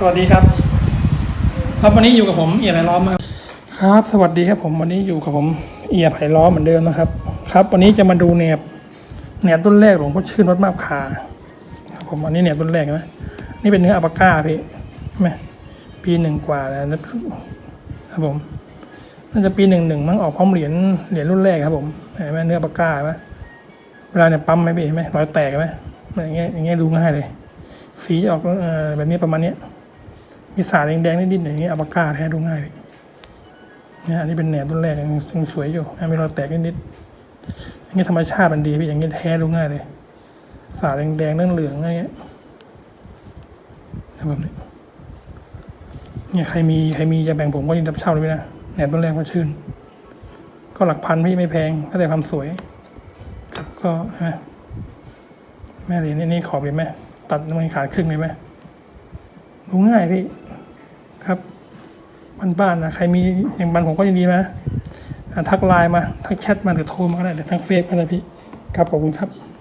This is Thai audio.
สวัสดีครับ ครับวันนี้อยู่กับผมเอียไผ่ล้อมครับครับ สวัสดีครับผมวันนี้อยู่กับผมเอียไผ่ล้อมเหมือนเดิมนะครับ ครับ วันนี้จะมาดูแหนบแหนบต้นแรกหลวงพ่อชื่นวัดมาบคาครับผมอันนี้แหนบต้นแรกนะนี่เป็นเนื้ออัปาก้าพี่ใช่ไหมปีหนึ่งกว่าแล้วนะครับผมน่าจะปีหนึ่งหนึ่งมั้งออกพร้อมเหรียญเหรียญรุ่นแรกครับผมเห็นไหมเนื้ออัปาก้าไหมเวลาเนี่ยปั๊มไหมพี่เห็นไหมรอยแตกไหมอย่างเงี้ยอย่างเงี้ยดูง่ายเลย สีจะออกแบบนี้ประมาณเนี้ย มีสารแดงๆนิดๆอย่างนี้อัปปาก้าแท้ดูง่ายเลยเนี่ยอันนี้เป็นแหนบต้นแรกยังยังสวยอยู่อะมีรอยแตกนิดๆอย่างนี้ธรรมชาติมันดีพี่อย่างนี้แท้ดูง่ายเลย สารแดงๆเหลืองๆอะไรเงี้ยแบบนี้เนี่ยใครมีใครมีจะแบ่งผมก็ยินดีรับเช่าเลยพี่นะแหนบต้นแรกก็ชื่น ก็หลักพันพี่ไม่แพงก็แต่ความสวย ก็ใช่ไหมแม่เหรียญนี่นี่ขอบเลยไหมตัดมันขาดครึ่งเลยไหมดูง่ายพี่ ครับบ้านๆนะใครมีอย่างบ้านผมก็ยินดีนะทักไลน์มา ทักแชทมาหรือโทรมาก็ได้หรือทักเฟซก็ได้พี่ครับขอบคุณครับ